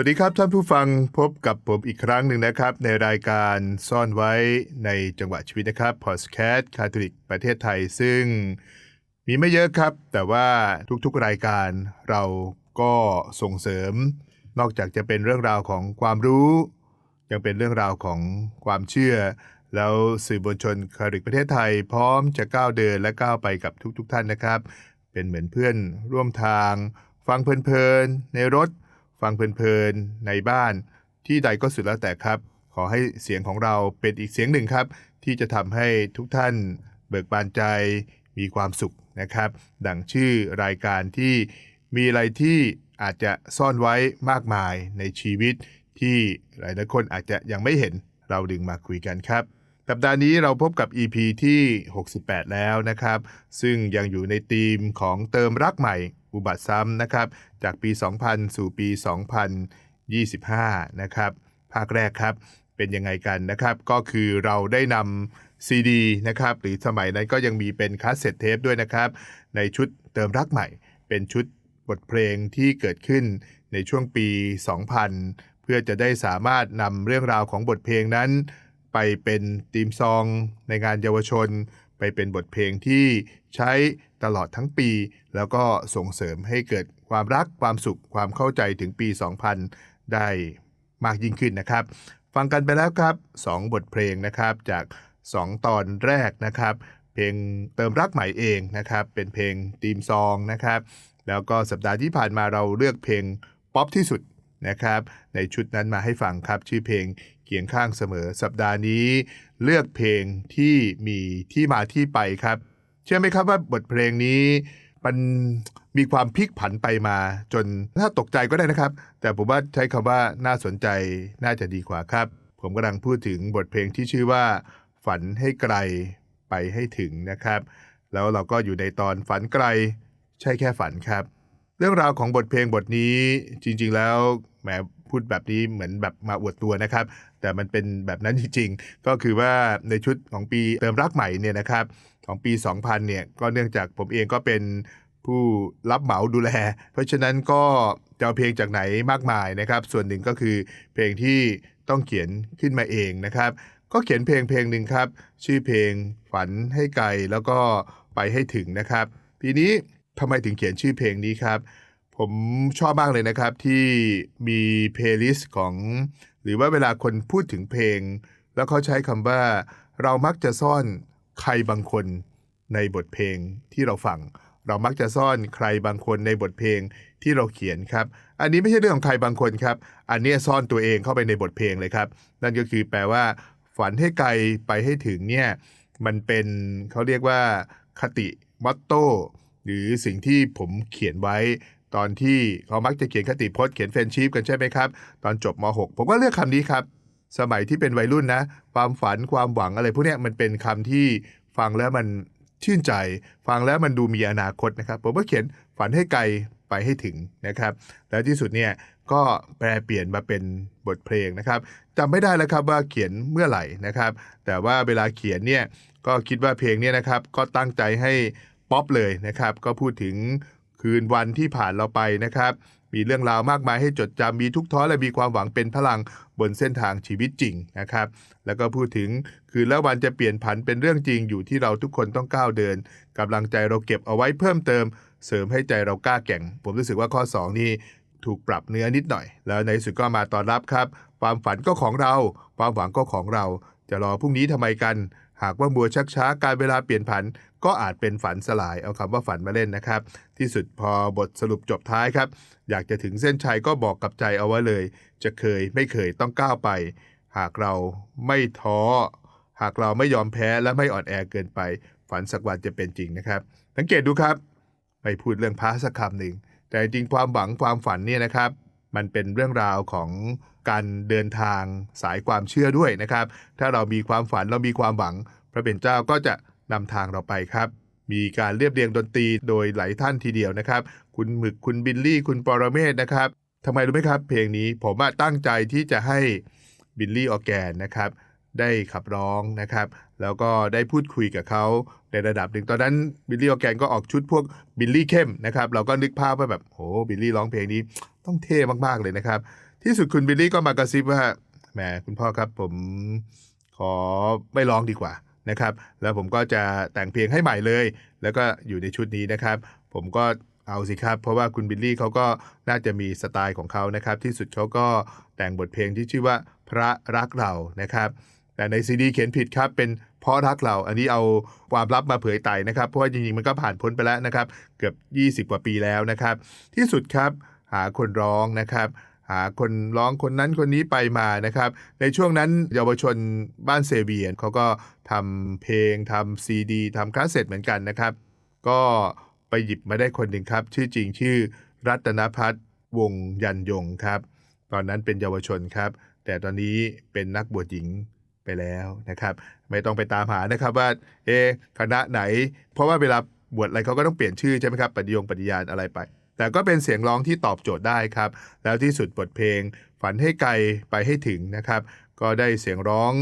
วัสดีครับท่านผู้ฟังพบกับผมอีกครั้งหนึ่งนะครับ ในรายการซ่อนไว้ในจังหวะชีวิตนะครับพอดแคสต์คาทอลิกประเทศไทย ซึ่งมีไม่เยอะครับ แต่ว่าทุกๆรายการเราก็ส่งเสริม นอกจากจะเป็นเรื่องราวของความรู้ ยังเป็นเรื่องราวของความเชื่อ แล้วสื่อมวลชนคาทอลิกประเทศไทย พร้อมจะก้าวเดินและก้าวไปกับทุก ๆ ท่านนะครับ เป็นเหมือนเพื่อนร่วมทาง ฟังเพลินๆในรถ ฟังเพลินๆ ในบ้าน ที่ใดก็สุดแล้วแต่ครับ ขอให้เสียงของเราเป็นอีกเสียงหนึ่งครับ ที่จะทำให้ทุกท่านเบิกบานใจมีความสุขนะครับ ดังชื่อรายการที่มีอะไรที่อาจจะซ่อนไว้มากมายในชีวิต ที่หลายๆคนอาจจะยังไม่เห็นเราดึงมาคุยกันครับสัปดาห์นี้เราพบกับ EP ที่ 68 แล้วนะครับ ซึ่งยังอยู่ในธีมของเติมรักใหม่ อุบัติซ้ำนะครับ จากปี 2000 สู่ปี 2025 นะครับ ภาคแรกครับ เป็นยังไงกันนะครับ ก็คือเราได้นำซีดีนะครับ หรือสมัยนั้นก็ยังมีเป็นคาสเซ็ตเทปด้วยนะครับ ในชุดเติมรักใหม่ เป็นชุดบทเพลงที่เกิดขึ้นในช่วงปี 2000 เพื่อจะได้สามารถนำเรื่องราวของบทเพลงนั้น ไปเป็นธีมซองในงานเยาวชน ไปเป็นบทเพลงที่ใช้ตลอดทั้งปี แล้วก็ส่งเสริมให้เกิดความรักความสุขความเข้าใจถึงปี 2000 ได้มากยิ่งขึ้นนะครับ ฟังกันไปแล้วครับ 2 บทเพลงนะครับจาก 2 ตอนแรกนะครับ เพลงเติมรักใหม่เองนะครับ เป็นเพลงธีมซองนะครับ แล้วก็สัปดาห์ที่ผ่านมาเราเลือกเพลงป๊อปที่สุด นะครับ ในชุดนั้นมาให้ฟังครับ ชื่อเพลงเคียงข้างเสมอ สัปดาห์นี้ เลือกเพลงที่มีที่มาที่ไปครับ เชื่อไหมครับว่าบทเพลงนี้มันมีความพลิกผันไปมา จนน่าตกใจก็ได้นะครับ แต่ผมว่าใช้คำว่าน่าสนใจน่าจะดีกว่าครับ ผมกำลังพูดถึงบทเพลงที่ชื่อว่า ฝันให้ไกลไปให้ถึงนะครับ แล้วเราก็อยู่ในตอนฝันไกล ใช่แค่ฝันครับ เรื่องราวของบทเพลงบทนี้จริง ๆ แล้วแหมพูดแบบนี้เหมือนแบบมาอวดตัวนะครับ แต่มันเป็นแบบนั้นจริง ๆ ก็คือว่าในชุดของปีเติมรักใหม่เนี่ยนะครับของปี 2000เนี่ยก็เนื่องจากผมเองก็เป็นผู้รับเหมาดูแล เพราะฉะนั้นก็จะเอาเพลงจากไหนมากมายนะครับ ส่วนหนึ่งก็คือเพลงที่ต้องเขียนขึ้นมาเองนะครับ ก็เขียนเพลงเพลงหนึ่งครับ ชื่อเพลงฝันให้ไกลแล้วก็ไปให้ถึงนะครับ ทีนี้ ทำไมถึงเขียนชื่อเพลงนี้ครับ ผมชอบมากเลยนะครับที่มีเพลย์ลิสต์ของ หรือว่าเวลาคนพูดถึงเพลง แล้วเขาใช้คำว่า เรามักจะซ่อนใครบางคนในบทเพลงที่เราฟัง เรามักจะซ่อนใครบางคนในบทเพลงที่เราเขียนครับ อันนี้ไม่ใช่เรื่องของใครบางคนครับ อันนี้ซ่อนตัวเองเข้าไปในบทเพลงเลยครับ นั่นก็คือแปลว่า ฝันให้ไกลไปให้ถึงเนี่ยมันเป็นเขาเรียกว่าคติมอตโต้ หรือสิ่งที่ผมเขียนไว้ ตอนที่เขามักจะเขียนคติพจน์เขียนแฟนชีพกันใช่ไหมครับ ตอนจบม .6 ผมก็เลือกคำนี้ครับ สมัยที่เป็นวัยรุ่นนะ ความฝันความหวังอะไรพวกนี้มันเป็นคำที่ฟังแล้วมันชื่นใจ ฟังแล้วมันดูมีอนาคตนะครับ ผมก็เขียนฝันให้ไกลไปให้ถึงนะครับ แล้วที่สุดเนี่ยก็แปลเปลี่ยนมาเป็นบทเพลงนะครับจำไม่ได้แล้วครับว่าเขียนเมื่อไหร่นะครับ แต่ว่าเวลาเขียนเนี่ยก็คิดว่าเพลงเนี้นะครับก็ตั้งใจให้ ป๊อปเลยนะครับ ก็พูดถึงคืนวันที่ผ่านเราไปนะครับ มีเรื่องราวมากมายให้จดจำมีทุกท้อและมีความหวังเป็นพลังบนเส้นทางชีวิตจริงนะครับ แล้วก็พูดถึงคืนและวันจะเปลี่ยนผันเป็นเรื่องจริงอยู่ที่เราทุกคนต้องก้าวเดินกำลังใจเราเก็บเอาไว้เพิ่มเติม เสริมให้ใจเรากล้าแกร่ง ผมรู้สึกว่าข้อ 2 นี่ถูกปรับเนื้อนิดหน่อย แล้วในที่สุดก็มาตอนรับครับ ความฝันก็ของเรา ความหวังก็ของเรา จะรอพรุ่งนี้ทำไมกัน หากว่ามัวชักช้าการเวลาเปลี่ยนผัน ก็อาจเป็นฝันสลายเอาคำว่าฝันมาเล่นนะครับ ที่สุดพอบทสรุปจบท้ายครับ อยากจะถึงเส้นชัยก็บอกกับใจเอาไว้เลย จะเคยไม่เคยต้องก้าวไป หากเราไม่ท้อ หากเราไม่ยอมแพ้และไม่อ่อนแอเกินไป ฝันสักวันจะเป็นจริงนะครับ สังเกตดูครับ ไม่พูดเรื่องพระสักคำหนึ่งแต่จริงความหวังความฝันเนี่ยนะครับ มันเป็นเรื่องราวของการเดินทางสายความเชื่อด้วยนะครับ ถ้าเรามีความฝันเรามีความหวัง พระเป็นเจ้าก็จะนำทางเราไปครับ มีการเรียบเรียงดนตรีโดยหลายท่านทีเดียวนะครับ คุณหมึกคุณบิลลี่ คุณปรเมศนะครับทำไมรู้ไหมครับเพลงนี้ผมตั้งใจที่จะให้บิลลี่ออแกนนะครับได้ขับร้องนะครับ แล้วก็ได้พูดคุยกับเขาในระดับหนึ่งตอนนั้นบิลลี่ออแกนก็ออกชุดพวกบิลลี่เข้มนะครับ เราก็นึกภาพว่าแบบโหบิลลี่ร้องเพลงนี้ ต้องเท่มากๆเลยนะครับ ที่สุดคุณบิลลี่ก็มากระซิบว่าแหมคุณพ่อครับผมขอไม่ร้องดีกว่านะครับ แล้วผมก็จะแต่งเพลงให้ใหม่เลย แล้วก็อยู่ในชุดนี้นะครับ ผมก็เอาสิครับ เพราะว่าคุณบิลลี่เขาก็น่าจะมีสไตล์ของเขานะครับ ที่สุดเขาก็แต่งบทเพลงที่ชื่อว่าพระรักเรานะครับ แต่ในซีดีเขียนผิดครับเป็นเพราะรักเรา อันนี้เอาความลับมาเผยไต่นะครับ เพราะว่าจริงๆมันก็ผ่านพ้นไปแล้วนะครับ เกือบ 20 กว่าปีแล้วนะครับ ที่สุดครับ หาคนร้องนะครับหาคนร้องคนนั้นคนนี้ไปมานะครับ ในช่วงนั้นเยาวชนบ้านเซเวียนเขาก็ทำเพลงทำซีดีทำคาสเซ็ตเหมือนกันนะครับ ก็ไปหยิบมาได้คนหนึ่งครับ ชื่อจริงชื่อรัตนพัฒน์วงยันยงครับ ตอนนั้นเป็นเยาวชนครับ แต่ตอนนี้เป็นนักบวชหญิงไปแล้วนะครับ ไม่ต้องไปตามหานะครับว่าเอคณะไหน เพราะว่าเวลาบวชอะไรเขาก็ต้องเปลี่ยนชื่อใช่ไหมครับปฏิยงปฏิญาณอะไรไป แต่ก็เป็นเสียงร้องที่ตอบโจทย์ได้ครับ แล้วที่สุดบทเพลง ฝันให้ไกลไปให้ถึงนะครับ ก็ได้เสียงร้อง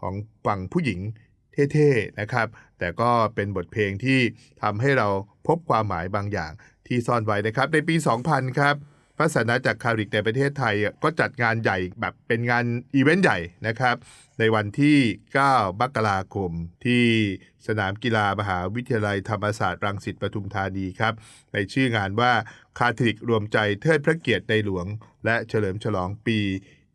ของฝั่งผู้หญิงเท่ๆนะครับ แต่ก็เป็นบทเพลงที่ทำให้เราพบความหมายบางอย่างที่ซ่อนไว้นะครับ ในปี 2000 ครับ พระศาสนาจากคาทอลิกในประเทศไทยก็จัดงานใหญ่แบบเป็นงานอีเวนต์ใหญ่นะครับ ในวันที่ 9 มกราคม ที่สนามกีฬามหาวิทยาลัยธรรมศาสตร์รังสิตปทุมธานีครับ ในชื่องานว่าคาทิกรวมใจเทิดพระเกียรติในหลวง และเฉลิมฉลองปี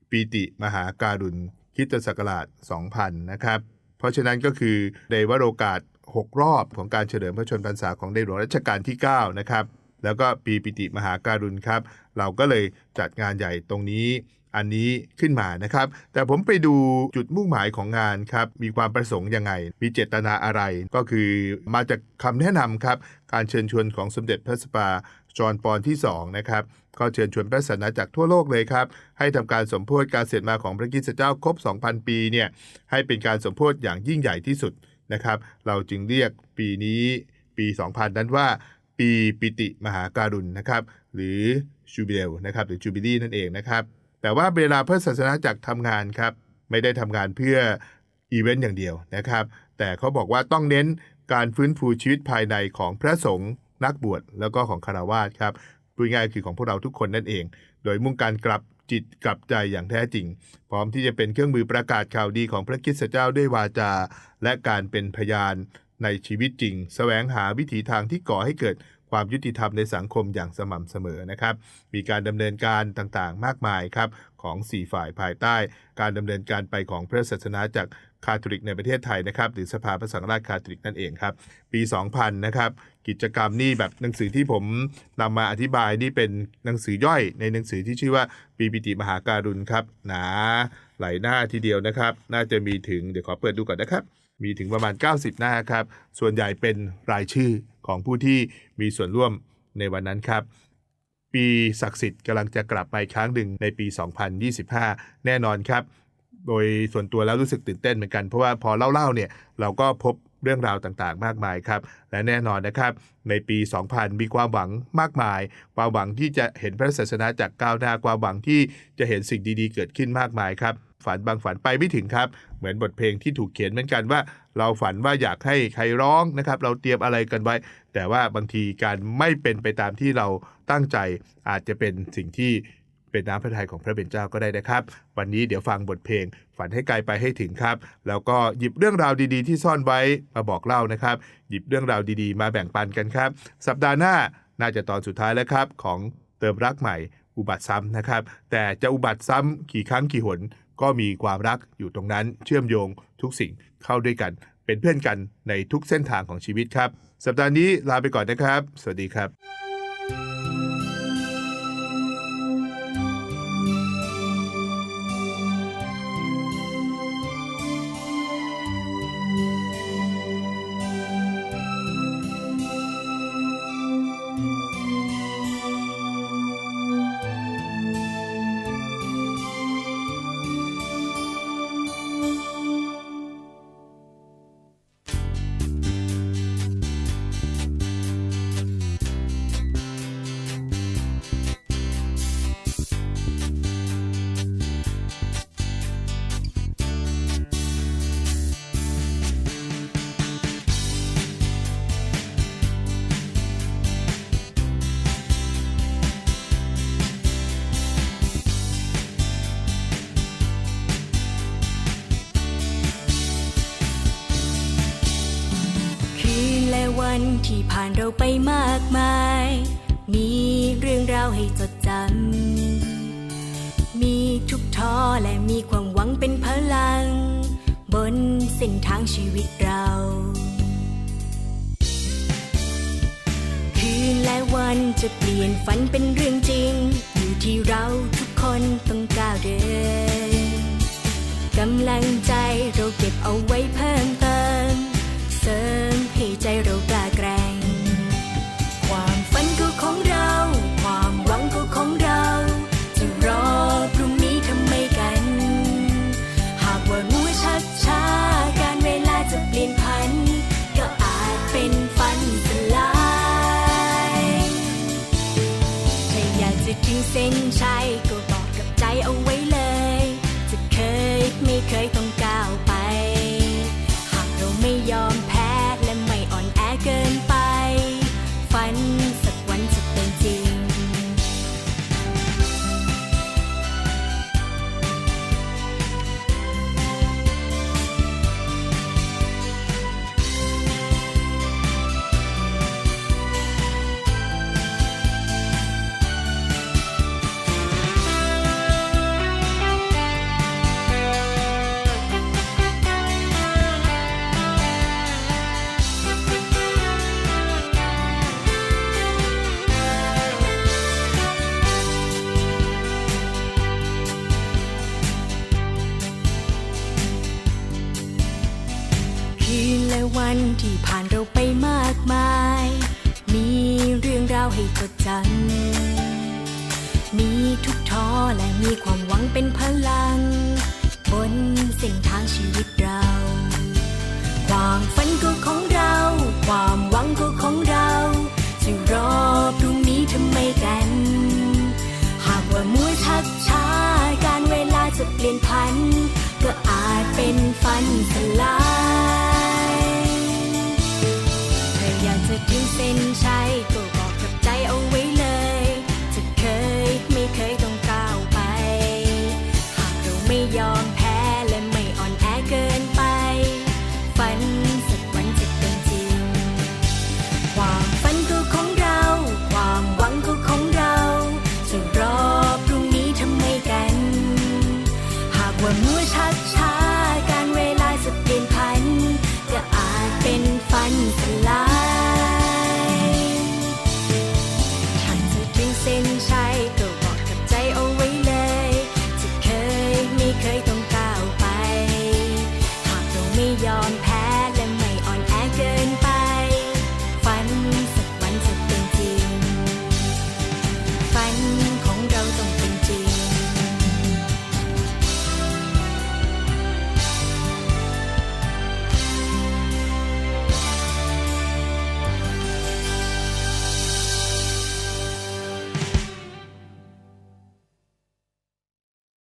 ปีติมหาการุณคริสตศักราช 2000 นะครับ เพราะฉะนั้นก็คือในวโรกาส 6 รอบของการเฉลิมพระชนมพรรษาของในหลวงรัชกาลที่ 9 นะครับ แล้วก็ปีปิติมหาการุณครับ เราก็เลยจัดงานใหญ่ตรงนี้อันนี้ขึ้นมานะครับ แต่ผมไปดูจุดมุ่งหมายของงานครับ มีความประสงค์ยังไง มีเจตนาอะไร ก็คือมาจากคำแนะนำครับ การเชิญชวนของสมเด็จพระสปาจอห์นปอนที่ 2 นะครับ ก็เชิญชวนพระศาสนาจากทั่วโลกเลยครับ ให้ทำการสมโพธิการเสด็จมาของพระคริสตเจ้าครบ 2,000 ปีเนี่ย ให้เป็นการสมโพธิอย่างยิ่งใหญ่ที่สุดนะครับ เราจึงเรียกปีนี้ปี 2000 นั้นว่า ปีปิติมหาการุณนะครับ หรือจูบิเลนะครับหรือจูบิลี่นั่นเองนะครับ แต่ว่าเวลาพระศาสนาจักรทำงานครับ ไม่ได้ทำงานเพื่ออีเวนต์อย่างเดียวนะครับ แต่เขาบอกว่าต้องเน้นการฟื้นฟูชีวิตภายในของพระสงฆ์นักบวชแล้วก็ของคารวาสครับพูดง่ายๆคือของพวกเราทุกคนนั่นเอง โดยมุ่งการกลับจิตกลับใจอย่างแท้จริง พร้อมที่จะเป็นเครื่องมือประกาศข่าวดีของพระคริสตเจ้าด้วยวาจา และการเป็นพยาน ในชีวิตจริงแสวงหาวิถีทางที่ก่อให้เกิดความยุติธรรมในสังคมอย่างสม่ำเสมอนะครับ มีการดำเนินการต่างๆ มากมายครับของ 4 ฝ่ายภายใต้ การดำเนินการไปของพระศาสนาจากคาทอลิกในประเทศไทยนะครับหรือสภาพระสังฆราชคาทอลิกนั่นเองครับ ปี 2000 นะครับ กิจกรรมนี่แบบหนังสือที่ผมนำมาอธิบายนี่เป็นหนังสือย่อยในหนังสือที่ชื่อว่าปีปิติมหาการุณครับหนาหลายหน้าทีเดียวนะครับ น่าจะมีถึงเดี๋ยวขอเปิดดูก่อนนะครับ มีถึงประมาณ 90 หน้าครับ ส่วนใหญ่เป็นรายชื่อของผู้ที่มีส่วนร่วมในวันนั้นครับ ปีศักดิ์สิทธิ์กำลังจะกลับมาอีกครั้งหนึ่งในปี 2025 แน่นอนครับ โดยส่วนตัวแล้วรู้สึกตื่นเต้นเหมือนกัน เพราะว่าพอเล่าๆเนี่ยเราก็พบเรื่องราวต่างๆ มากมายครับ และแน่นอนนะครับ ในปี 2000 มีความหวังมากมาย ความหวังที่จะเห็นพระศาสนาจากก้าวหน้า ความหวังที่จะเห็นสิ่งดีๆ เกิดขึ้นมากมายครับ ฝันบางฝันไปไม่ถึงครับ เหมือนบทเพลงที่ถูกเขียนเหมือนกันว่า เราฝันว่าอยากให้ใครร้องนะครับ เราเตรียมอะไรกันไว้ แต่ว่าบางทีการไม่เป็นไปตามที่เราตั้งใจอาจจะเป็นสิ่งที่เป็นน้ำพระทัยของพระเป็นเจ้าก็ได้นะครับ วันนี้เดี๋ยวฟังบทเพลง ฝันให้ไกลไปให้ถึงครับ แล้วก็หยิบเรื่องราวดีๆ ที่ซ่อนไว้มาบอกเล่านะครับ หยิบเรื่องราวดีๆ มาแบ่งปันกันครับ สัปดาห์หน้าน่าจะตอนสุดท้ายแล้วครับ ของเติมรักใหม่อุบัติซ้ำนะครับ แต่จะอุบัติซ้ำกี่ครั้งกี่หน ก็มีความรักอยู่ตรงนั้นเชื่อมโยงทุกสิ่งเข้าด้วยกัน เป็นเพื่อนกันในทุกเส้นทางของชีวิตครับ สัปดาห์นี้ลาไปก่อนนะครับ สวัสดีครับ วันที่ผ่านเราไปมากมาย มีเรื่องราวให้จดจำ มีทุกท้อและมีความหวังเป็นพลัง บนเส้นทางชีวิตเรา คืนและวันจะเปลี่ยนฝันเป็นเรื่องจริง นและวันที่ผ่านเราไปมากมาย มีเรื่องราวให้จดจำ มีทุกท้อและมีความหวังเป็นพลัง บนเส้นทางชีวิตเรา ความฝันก็ของเรา ความหวังก็ของเราจะรอ on path.